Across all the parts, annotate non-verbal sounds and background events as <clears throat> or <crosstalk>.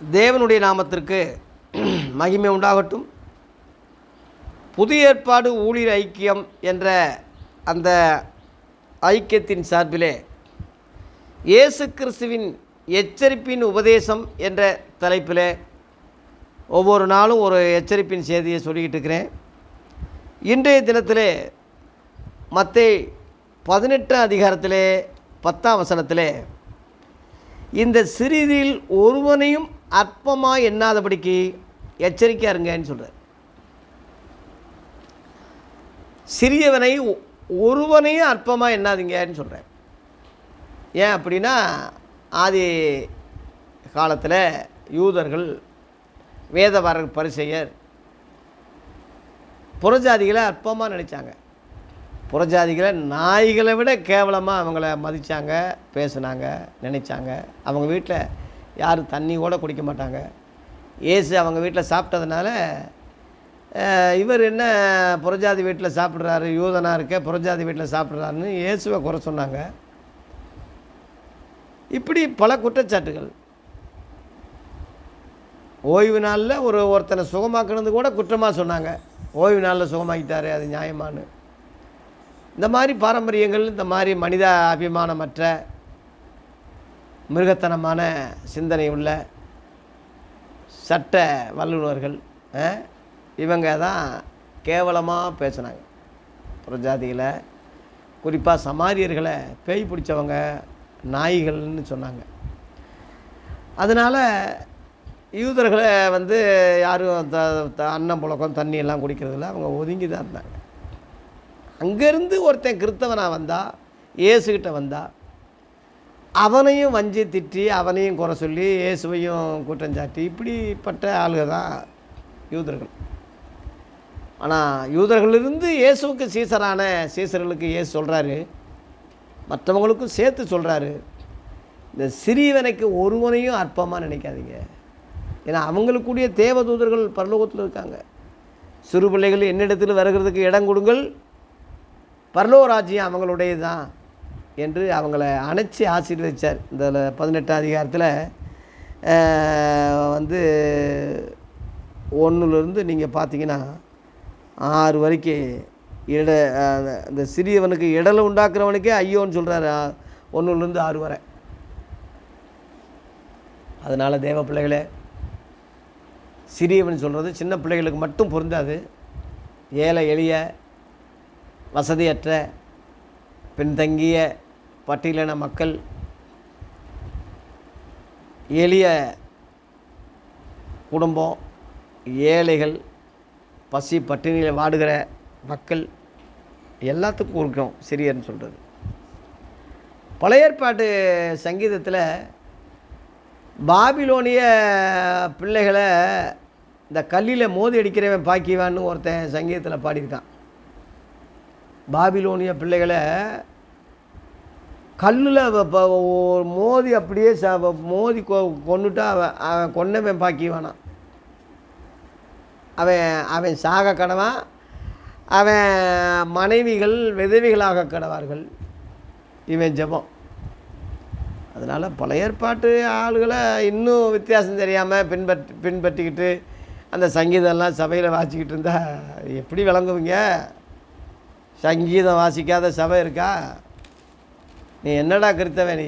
தேவனுடைய நாமத்திற்கு <clears throat> மகிமை உண்டாகட்டும். புதிய ஏற்பாடு ஊழியர் ஐக்கியம் என்ற அந்த ஐக்கியத்தின் சார்பிலே இயேசு கிறிஸ்துவின் எச்சரிப்பின் உபதேசம் என்ற தலைப்பில் ஒவ்வொரு நாளும் ஒரு எச்சரிப்பின் செய்தியை சொல்லிக்கிட்டு இருக்கிறேன். இன்றைய தினத்திலே மற்ற பதினெட்டாம் அதிகாரத்திலே பத்தாம் வசனத்தில் இந்த சிறிதில் ஒருவனையும் அற்பமாக எண்ணாதபடிக்கு எச்சரிக்கையாக இருங்கன்னு சொல்கிறார் சிறியவனை ஒருவனையும் அற்பமாக எண்ணாதீங்கன்னு சொல்கிறார் ஏன் அப்படின்னா ஆதி காலத்தில் யூதர்கள் வேதவர பரிசெயர் புறஜாதிகளை அற்பமாக நினச்சாங்க. புறஜாதிகளை நாய்களை விட கேவலமாக அவங்கள மதித்தாங்க பேசுனாங்க நினைச்சாங்க. அவங்க வீட்டில் யாரும் தண்ணி கூட குடிக்க மாட்டாங்க. ஏசு அவங்க வீட்டில் சாப்பிட்டதுனால இவர் என்ன புறஜாதி வீட்டில் சாப்பிட்றாரு யூதனாக இருக்க புறஜாதி வீட்டில் சாப்பிட்றாருன்னு இயேசுவை குறை சொன்னாங்க. இப்படி பல குற்றச்சாட்டுகள். ஓய்வு நாளில் ஒரு ஒருத்தனை சுகமாக்குனது கூட குற்றமாக சொன்னாங்க. ஓய்வு நாளில் சுகமாக்கிட்டாரு அது நியாயமானு இந்த மாதிரி பாரம்பரியங்கள் இந்த மாதிரி மனித அபிமானமற்ற மிருகத்தனமான சிந்தனை உள்ள சட்ட வல்லுநர்கள் இவங்க தான் கேவலமாக பேசுனாங்க. புறஜாதிகளை குறிப்பாக சமாரியர்களை பேய் பிடிச்சவங்க நாய்கள்னு சொன்னாங்க. அதனால் யூதர்களை வந்து யாரும் த த- அன்னம் புழக்கம் தண்ணி எல்லாம் குடிக்கிறதில்ல அவங்க ஒதுங்கி தான் இருந்தாங்க. அங்கேருந்து ஒருத்தன் கிறித்தவனாக வந்தால் ஏசுகிட்ட வந்தால் அவனையும் வஞ்சி திட்டி அவனையும் குறை சொல்லி இயேசுவையும் குற்றஞ்சாட்டி இப்படிப்பட்ட ஆளுக தான் யூதர்கள். ஆனால் யூதர்களிலிருந்து இயேசுவுக்கு சீசரான சீசர்களுக்கு இயேசு சொல்கிறாரு மற்றவங்களுக்கும் சேர்த்து சொல்கிறாரு இந்த சிறியவனுக்கு ஒருவனையும் அற்பமாக நினைக்காதீங்க. ஏன்னா அவங்களுக்குடைய தேவதூதர்கள் பரலோகத்தில் இருக்காங்க. சிறு பிள்ளைகள் என்னிடத்தில் வருகிறதுக்கு இடம் கொடுங்கள். பரலோக ராஜ்யம் அவங்களுடையது தான் என்று அவங்கள அணைச்சி ஆசீர்வதித்தார் இந்த பதினெட்டாம் அதிகாரத்தில் வந்து ஒன்றுலேருந்து நீங்கள் பார்த்தீங்கன்னா ஆறு வரைக்கும் இட இந்த சிறியவனுக்கு இடலை உண்டாக்குறவனுக்கே ஐயோன்னு சொல்கிறாரு ஒன்றுலேருந்து ஆறு வரை. அதனால் தேவ பிள்ளைகளே சிறியவன் சொல்கிறது சின்ன பிள்ளைகளுக்கு மட்டும் பொருந்தாது. ஏழை எளிய வசதியற்ற பின்தங்கிய பட்டியலின மக்கள் எளிய குடும்பம் ஏழைகள் பசி பட்டினியில் வாடுகிற மக்கள் எல்லாத்துக்கும் இருக்கும் சிறியர்னு சொல்கிறது பழையற்பாட்டு சங்கீதத்தில் பாபிலோனிய பிள்ளைகளை இந்த கல்லில் மோதி அடிக்கிறவன் பாக்கிவான்னு ஒருத்தன் சங்கீதத்தில் பாடியிருக்கான். பாபிலோனிய பிள்ளைகளை கல்லில் மோதி அப்படியே ச மோதி கொ கொண்டுட்டா அவன் அவன் கொன்னவன் பாக்கிவானான் அவன் அவன் சாக கடவான் அவன் மனைவிகள் விதவிகளாக கடவார்கள். இவன் ஜெபம். அதனால் பழைய ஏற்பாட்டு ஆளுகளை இன்னும் வித்தியாசம் தெரியாமல் பின்பற்றி பின்பற்றிக்கிட்டு அந்த சங்கீதம்லாம் சபையில் வாசிக்கிட்டு இருந்தால் எப்படி விளங்குவீங்க? சங்கீதம் வாசிக்காத சபை இருக்கா? நீ என்னடா கிறித்தவ நீ?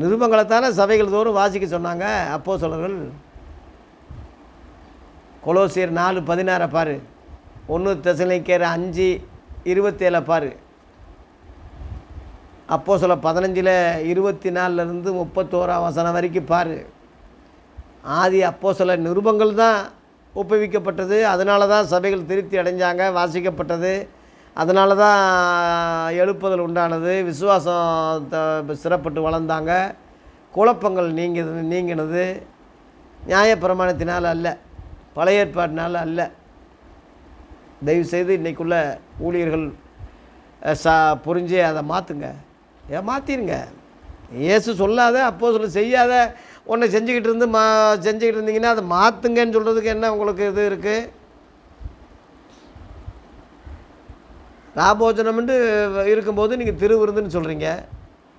நிருபங்களைத்தானே சபைகள் தோறும் வாசிக்க சொன்னாங்க அப்போ சொல்லர்கள் கொலோசியர் நாலு பதினாறை பாரு. ஒன்று தெசலைக்கேற அஞ்சு இருபத்தேழை பாரு. அப்போ சொல்ல பதினஞ்சில் இருபத்தி நாலுலேருந்து முப்பத்தோராம் வசனம் வரைக்கும் பாரு. ஆதி அப்போ சில நிருபங்கள் தான் ஒப்புவிக்கப்பட்டது அதனால தான் சபைகள் திருப்தி அடைஞ்சாங்க வாசிக்கப்பட்டது. அதனால தான் எழுப்புதல் உண்டானது. விசுவாசம் த- சிறப்பட்டு வளர்ந்தாங்க. குழப்பங்கள் நீங்கி நீங்கினது. நியாயப்பிரமாணத்தினால் அல்ல. பழைய ஏற்பாட்டினால் அல்ல. தயவுசெய்து இன்றைக்குள்ள ஊழியர்கள் சா புரிஞ்சு அதை மாற்றுங்க ஏன் மாற்றிருங்க இயேசு சொல்லாத அப்போ சொல்ல செய்யாத ஒன்றை செஞ்சுக்கிட்டு இருந்து மா செஞ்சுக்கிட்டு இருந்தீங்கன்னா அதை மாற்றுங்கன்னு சொல்கிறதுக்கு என்ன உங்களுக்கு இது இருக்குது ராபோஜனம்னு இருக்கும்போது நீங்கள் திருவிருந்துன்னு சொல்கிறீங்க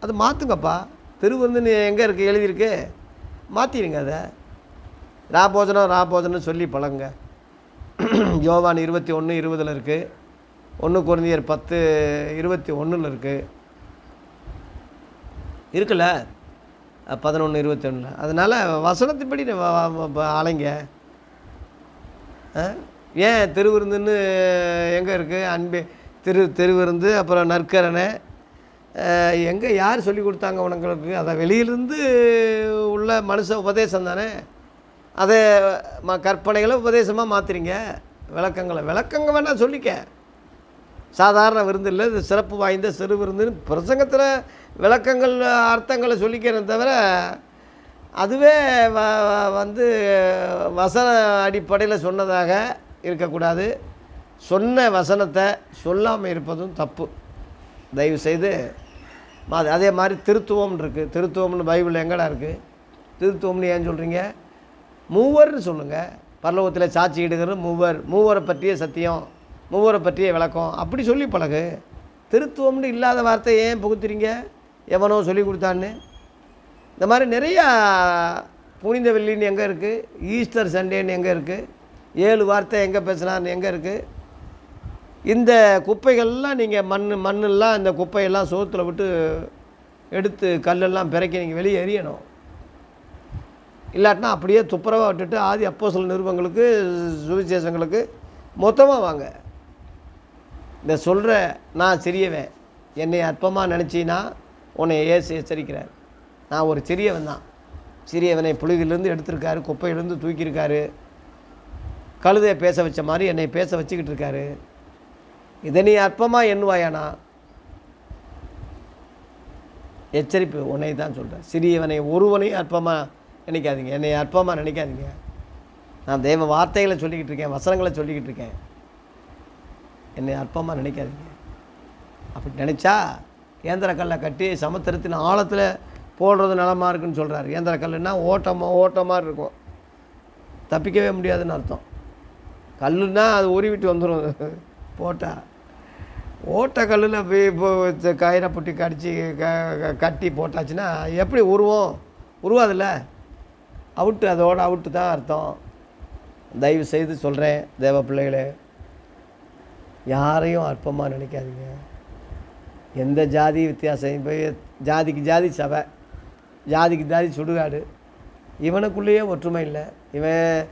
அது மாற்றுங்கப்பா திருவிருந்துன்னு எங்கே இருக்குது எழுதியிருக்கு. மாற்றிடுங்க அதை. ராபோஜனம் ராபோஜனம் சொல்லி பழங்க யோவான் இருபத்தி ஒன்று இருபதில் இருக்குது ஒன்று குழந்தையர் பத்து இருபத்தி ஒன்றில் இருக்குது இருக்குல்ல? பதினொன்று இருபத்தி ஒன்றில் அதனால் வசனத்தின்படி ஆளைங்க ஆ? ஏன் திருவிருந்துன்னு எங்கே இருக்குது அன்பே திரு திருவிருந்து அப்புறம் நற்கரணை. எங்கே யார் சொல்லி கொடுத்தாங்க உனங்களுக்கு? அதை வெளியிலிருந்து உள்ள மனுஷ உபதேசம் தானே? அதை ம கற்பனைகளை உபதேசமாக மாற்றுறீங்க விளக்கங்களை விளக்கங்க வேணால் சொல்லிக்க. சாதாரண விருந்து இல்லை இது சிறப்பு வாய்ந்த சிறு விருந்துன்னு பிரசங்கத்தில் விளக்கங்கள் அர்த்தங்களை சொல்லிக்கிறேன் தவிர அதுவே வ வ- வந்து வசன அடிப்படையில் சொன்னதாக இருக்கக்கூடாது. சொன்ன வசனத்தை சொல்லாமல் இருப்பதும் தப்பு. தயவு செய்து அதே மாதிரி திருத்துவம் இருக்குது திருத்துவம்னு பைபிள் எங்கடா இருக்குது திருத்துவம்னு ஏன் சொல்கிறீங்க மூவர்னு சொல்லுங்கள் பரலோகத்தில் சாட்சி இடுகிற மூவர். மூவரை பற்றிய சத்தியம் மூவரை பற்றிய விளக்கம். அப்படி சொல்லி பழகு. திருத்துவம்னு இல்லாத வார்த்தை ஏன் புகுத்துறீங்க? எவனோ சொல்லி கொடுத்தான்னு. இந்த மாதிரி நிறையா புனித வெள்ளின்னு எங்கே இருக்குது ஈஸ்டர் சண்டேன்னு எங்கே இருக்குது ஏழு வார்த்தை எங்கே பேசுனான்னு எங்கே இருக்குது இந்த குப்பைகள்லாம் நீங்கள் மண் மண்ணெல்லாம் இந்த குப்பையெல்லாம் சோத்தில் விட்டு எடுத்து கல்லெல்லாம் பிறக்கி நீங்கள் வெளியே எறியணும். இல்லாட்டினா அப்படியே துப்புரவாக விட்டுட்டு ஆதி அப்போ சில நிறுவனங்களுக்கு சுவிசேஷங்களுக்கு மொத்தமாக வாங்க. இந்த சொல்கிற நான் சிறியவன் என்னை அற்பமாக நினச்சின்னா உன்னை ஏசு எச்சரிக்கிறார். நான் ஒரு சிறியவன் தான். சிறியவனை புழுதிலிருந்து எடுத்திருக்காரு குப்பையிலேருந்து தூக்கியிருக்காரு. கழுதையை பேச வச்ச மாதிரி என்னை பேச வச்சுக்கிட்டு இருக்காரு. இதை நீ அற்பமாக எண்ணுவாயானா? எச்சரிப்பு உன்னை தான் சொல்கிறேன் சிறியவனை ஒருவனையும் அற்பமாக நினைக்காதீங்க. என்னை அற்பமாக நினைக்காதீங்க. நான் தெய்வ வார்த்தைகளை சொல்லிக்கிட்டு இருக்கேன் வசனங்களை சொல்லிக்கிட்டு இருக்கேன். என்னை அற்பமாக நினைக்காதீங்க. அப்படி நினச்சா இயந்திர கல்லை கட்டி சமுத்திரத்தின் ஆழத்தில் போடுறது நலமாக இருக்குன்னு சொல்கிறார் இயந்திர கல்லுன்னா ஓட்டமாக ஓட்டமாக இருக்கும். தப்பிக்கவே முடியாதுன்னு அர்த்தம். கல்லுன்னா அது உருவிட்டு வந்துடும் போட்டால் ஓட்டக்கல்லில் போய் இப்போ கயிறை புட்டி கடிச்சு க க- கட்டி போட்டாச்சுன்னா எப்படி உருவம்? உருவாதில்ல. அவுட்டு அதோட அவுட்டு தான் அர்த்தம். தயவு செய்து சொல்கிறேன் தேவ பிள்ளைகளே. யாரையும் அற்பமாக நினைக்காதீங்க. எந்த ஜாதி வித்தியாசம்? போய் ஜாதிக்கு ஜாதி சபை. ஜாதிக்கு ஜாதி சுடுகாடு. இவனுக்குள்ளேயே ஒற்றுமை இல்லை. இவன்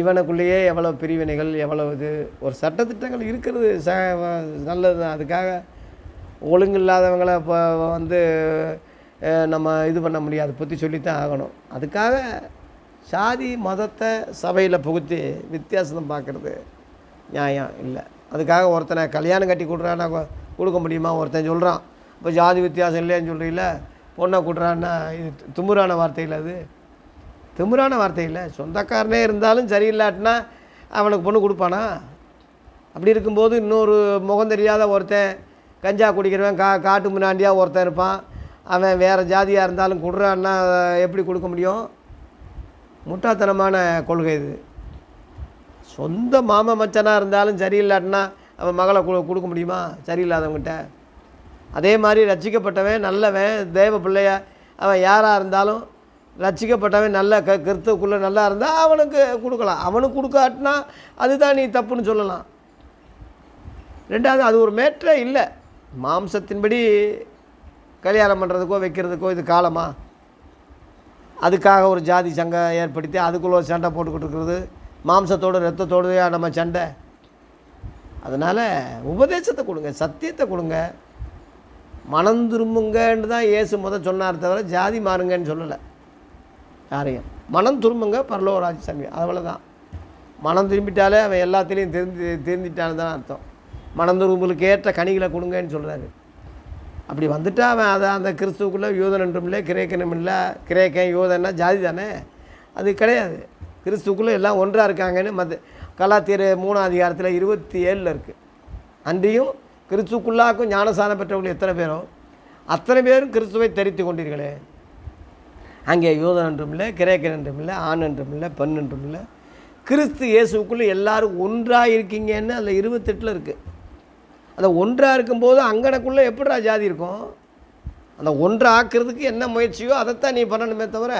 இவனுக்குள்ளேயே எவ்வளோ பிரிவினைகள் எவ்வளோ இது ஒரு சட்டத்திட்டங்கள் இருக்கிறது ச நல்லது தான் அதுக்காக ஒழுங்கு இல்லாதவங்களை இப்போ வந்து நம்ம இது பண்ண முடியாது பற்றி சொல்லித்தான் ஆகணும். அதுக்காக சாதி மதத்தை சபையில் புகுத்தி வித்தியாசம் பார்க்குறது நியாயம் இல்லை. அதுக்காக ஒருத்தனை கல்யாணம் கட்டி கொடுறான்னா கொடுக்க முடியுமா? ஒருத்தன் சொல்கிறான் இப்போ ஜாதி வித்தியாசம் இல்லைன்னு சொல்கிறீங்கள பொண்ணை கொடுறான்னா இது திமுறான வார்த்தையில் அது. திமுறான வார்த்தை இல்லை. சொந்தக்காரனே இருந்தாலும் சரியில்லாட்டினா அவனுக்கு பொண்ணு கொடுப்பானா? அப்படி இருக்கும்போது இன்னொரு முகம் தெரியாத ஒருத்தன் கஞ்சா குடிக்கிறவன் கா காட்டு முன்னாண்டியாக ஒருத்தன் இருப்பான். அவன் வேறு ஜாதியாக இருந்தாலும் கொடுறான்னா எப்படி கொடுக்க முடியும்? முட்டாத்தனமான கொள்கை இது. சொந்த மாம மச்சனாக இருந்தாலும் சரியில்லாட்டினா அவன் மகளை கொடுக்க முடியுமா? சரியில்லாதவங்கிட்ட. அதே மாதிரி ரசிக்கப்பட்டவன் நல்லவன் தேவ பிள்ளைய. அவன் யாராக இருந்தாலும் ரசிக்கப்பட்டவன் நல்ல க கருத்துக்குள்ளே நல்லா இருந்தால் அவனுக்கு கொடுக்கலாம். அவனுக்கு கொடுக்காட்டினா அதுதான் நீ தப்புன்னு சொல்லலாம். ரெண்டாவது அது ஒரு மேற்றே இல்லை. மாம்சத்தின்படி கல்யாணம் பண்ணுறதுக்கோ வைக்கிறதுக்கோ இது காலமா? அதுக்காக ஒரு ஜாதி சங்கம் ஏற்படுத்தி அதுக்குள்ளே ஒரு சண்டை போட்டுக்கிட்டு இருக்கிறது. மாம்சத்தோடு ரத்தத்தோடையா நம்ம சண்டை. அதனால் உபதேசத்தை கொடுங்க சத்தியத்தை கொடுங்க. மனம் திரும்புங்கன்னு தான் இயேசு முத சொன்னார் தவிர ஜாதி மாறுங்கன்னு சொல்லலை. யாரையும். மனம் திரும்புங்க ராஜசாமி சாமி அவ்வளோதான் மனம் திரும்பிட்டாலே அவன் எல்லாத்துலேயும் தெரிஞ்சு தெரிஞ்சிட்டான்னு தான் அர்த்தம். மனம் திரும்பலுக்கு ஏற்ற கனிகளை கொடுங்கன்னு சொல்கிறாரு அப்படி வந்துட்டா அவன் அதை அந்த கிறிஸ்துவுக்குள்ளே யூதன் என்றும் இல்லை கிரேக்கனும் இல்லை. கிரேக்கன் யூதன்னா ஜாதி தானே? அது கிடையாது. கிறிஸ்துக்குள்ளே எல்லாம் ஒன்றாக இருக்காங்கன்னு மற்ற கலாத்திர மூணாம் அதிகாரத்தில் இருபத்தி ஏழில் இருக்குது அன்றியும் கிறிஸ்துக்குள்ளாக்கும் ஞானசானம் பெற்றவர்கள் எத்தனை பேரும் அத்தனை பேரும் கிறிஸ்துவை தெரித்து கொண்டீர்களே. அங்கே யூதன் என்றும் இல்லை கிரேக்கர் என்றும் இல்லை ஆண் என்றும் இல்லை பெண் என்றும் இல்லை. கிறிஸ்து இயேசுக்குள்ளே எல்லாரும் ஒன்றாக இருக்கீங்கன்னு அதில் இருபத்தெட்டில் இருக்குது அந்த ஒன்றாக இருக்கும்போது அங்கனக்குள்ளே எப்படிடா ஜாதி இருக்கும்? அந்த ஒன்றை ஆக்கிறதுக்கு என்ன முயற்சியோ அதைத்தான் நீ பண்ணணுமே தவிர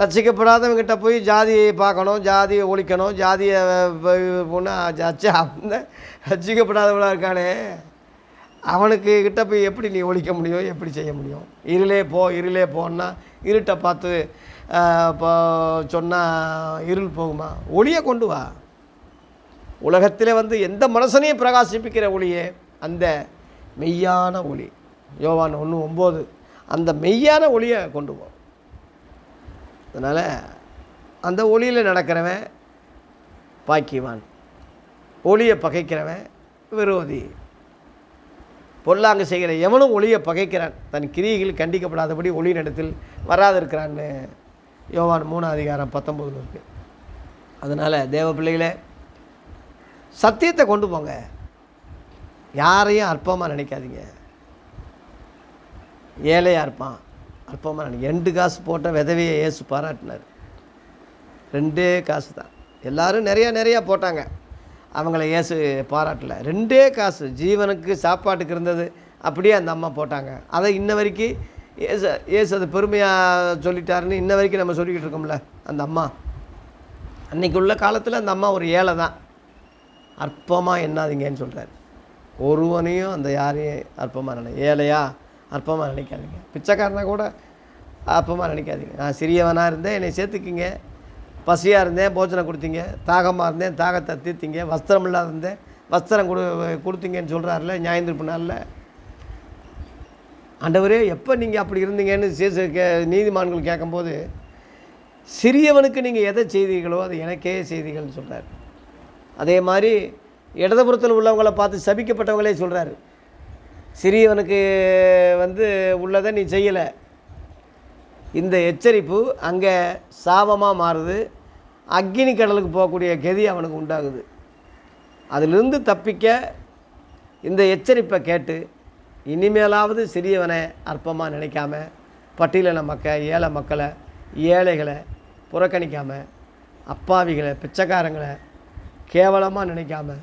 ரசிக்கப்படாதவங்கிட்ட போய் ஜாதியை பார்க்கணும் ஜாதியை ஒழிக்கணும் ஜாதியை பொண்ணு அச்சா அப்படின்னு ரசிக்கப்படாதவனாக இருக்கானே. அவனுக்கு கிட்ட போய் எப்படி நீ ஒழிக்க முடியும் எப்படி செய்ய முடியும்? இருளே போ இருளே போன்னா இருட்டை பார்த்து இப்போ சொன்னால் இருள் போகுமா? ஒளியை கொண்டு வா. உலகத்தில் வந்து எந்த மனுஷனையும் பிரகாசிப்பிக்கிற ஒளியே அந்த மெய்யான ஒளி. யோவான் ஒன்று ஒம்பது அந்த மெய்யான ஒளியை கொண்டு போ. அதனால் அந்த ஒளியில் நடக்கிறவன் பாக்கியவான். ஒளியை பகைக்கிறவன் விரோதி. பொல்லாங்கு செய்கிற எவனும் ஒளியை பகைக்கிறான். தன் கிரியைகள் கண்டிக்கப்படாதபடி ஒளி நடத்தில் வராதிருக்கிறான்னு யோவான் மூணு அதிகாரம் பத்தொம்போதுல இருக்கு. அதனால் தேவ பிள்ளைகளே சத்தியத்தை கொண்டு போங்க. யாரையும் அற்பமாக நினைக்காதீங்க. ஏழையாக இருப்பான் அற்பமாக நினைக்க ரெண்டு காசு போட்ட விதவையை இயேசு பாராட்டினார். ரெண்டே காசு தான் எல்லோரும் நிறையா நிறையா போட்டாங்க. அவங்கள இயேசு பாராட்டல. ரெண்டே காசு ஜீவனுக்கு சாப்பாட்டுக்கு இருந்தது அப்படியே அந்த அம்மா போட்டாங்க. அதை இன்ன வரைக்கும் ஏசு ஏசு அது பெருமையாக சொல்லிட்டாருன்னு இன்ன வரைக்கும் நம்ம சொல்லிக்கிட்டு இருக்கோம்ல அந்த அம்மா. அன்றைக்கி உள்ள காலத்தில் அந்த அம்மா ஒரு ஏழை தான். அற்பமாக என்னாதீங்கன்னு சொல்கிறார் ஒருவனையும் அந்த யாரையும் அற்பமாக நினை ஏழையா? அற்பமாக நினைக்காதீங்க. பிச்சைக்காரனா கூட அற்பமாக நினைக்காதீங்க. நான் சிறியவனாக இருந்தேன் என்னை சேர்த்துக்கிங்க. பசியாக இருந்தேன் போஜனம் கொடுத்தீங்க தாகமாக இருந்தேன் தாகத்தை தீர்த்திங்க வஸ்திரம் இல்லாத இருந்தேன் வஸ்திரம் கொடு கொடுத்தீங்கன்னு சொல்கிறாருல ஞாயிற்றுப்பு நாளில். ஆண்டவரே எப்போ நீங்கள் அப்படி இருந்தீங்கன்னு சேச கே நீதிமான்கள் கேட்கும்போது சிறியவனுக்கு நீங்கள் எதை செய்தீர்களோ அது எனக்கே செய்தீங்கள்னு சொல்கிறார் அதே மாதிரி இடதுபுறத்தில் உள்ளவங்கள பார்த்து சபிக்கப்பட்டவங்களே சொல்கிறாரு சிறியவனுக்கு வந்து உள்ளதை நீ செய்யலை. இந்த எச்சரிப்பு அங்கே சாபமாக மாறுது. அக்னி கடலுக்கு போகக்கூடிய கதி அவனுக்கு உண்டாகுது. அதிலிருந்து தப்பிக்க இந்த எச்சரிப்பை கேட்டு இனிமேலாவது சிறியவனை அற்பமாக நினைக்காம பட்டியலின மக்கள் ஏழை மக்களை ஏழைகளை புறக்கணிக்காம அப்பாவிகளை பிச்சைக்காரங்களை கேவலமாக நினைக்காம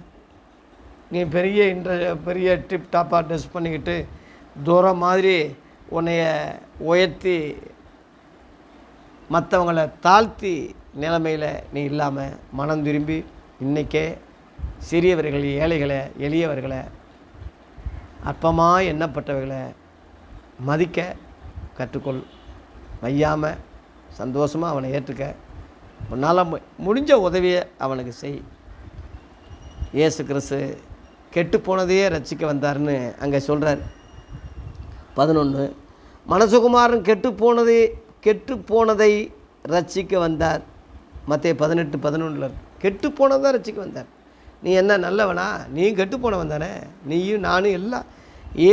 நீ பெரிய இன்ட்ர பெரிய டிப் டாப்பாக ட்ரெஸ் பண்ணிக்கிட்டு தூரம் மாதிரி உன்னைய உயர்த்தி மற்றவங்களை தாழ்த்தி நிலைமையில் நீ இல்லாமல் மனம் திரும்பி இன்றைக்கே சிறியவர்கள் ஏழைகளை எளியவர்களை அற்பமாக எண்ணப்பட்டவர்களை மதிக்க கற்றுக்கொள். வையாமல் சந்தோஷமாக அவனை ஏற்றுக்க. உன்னால் மு- முடிஞ்ச உதவியை அவனுக்கு செய். இயேசு கிறிஸ்து கெட்டு போனதையே ரசிக்க வந்தார்னு அங்கே சொல்கிறார் பதினொன்று மனசுகுமாரன் கெட்டு போனதை கெட்டு போனதை ரட்சிக்க வந்தார். மற்ற பதினெட்டு பதினொன்றில் கெட்டு போனதை ரட்சிக்க வந்தார். நீ என்ன நல்லவனா? நீ கெட்டு போனவன் தானே? நீயும் நானும் எல்லாம்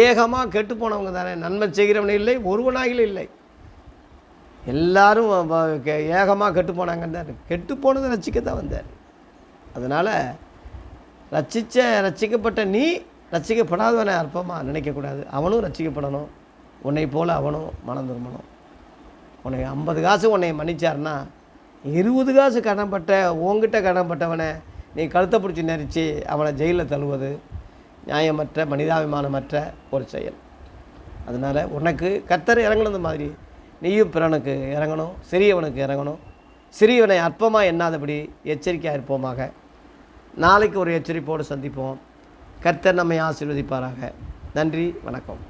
ஏகமாக கெட்டு போனவங்க தானே? நன்மை செய்கிறவன் இல்லை ஒருவனாகிலும் இல்லை. எல்லாரும் ஏகமாக கெட்டு போனாங்கன்னு தான் இருக்கு. கெட்டு போனதை ரசிக்க தான் வந்தார். அதனால் ரச்சித்த ரசிக்கப்பட்ட நீ ரசிக்கப்படாதவனை அற்பமாக நினைக்கக்கூடாது. அவனும் ரசிக்கப்படணும் உன்னை போல் அவனும் மனம் திரும்பணும். உன்னை ஐம்பது காசு உன்னை மன்னிச்சாருன்னா இருபது காசு கடன்பட்ட உன்கிட்ட கடன்பட்டவனை நீ கழுத்தை பிடிச்சி நெரிச்சு அவனை ஜெயிலில் தள்ளுவது நியாயமற்ற மனிதாபிமானமற்ற ஒரு செயல். அதனால் உனக்கு கத்தர் இறங்குனது மாதிரி நீயும் பிறனுக்கு இறங்கணும் சிறியவனுக்கு இறங்கணும். சிறியவனை அற்பமாக எண்ணாதபடி எச்சரிக்கையாக இருப்போமாக. நாளைக்கு ஒரு எச்சரிப்போடு சந்திப்போம். கர்த்தர் நம்மை ஆசீர்வதிப்பாராக. நன்றி வணக்கம்.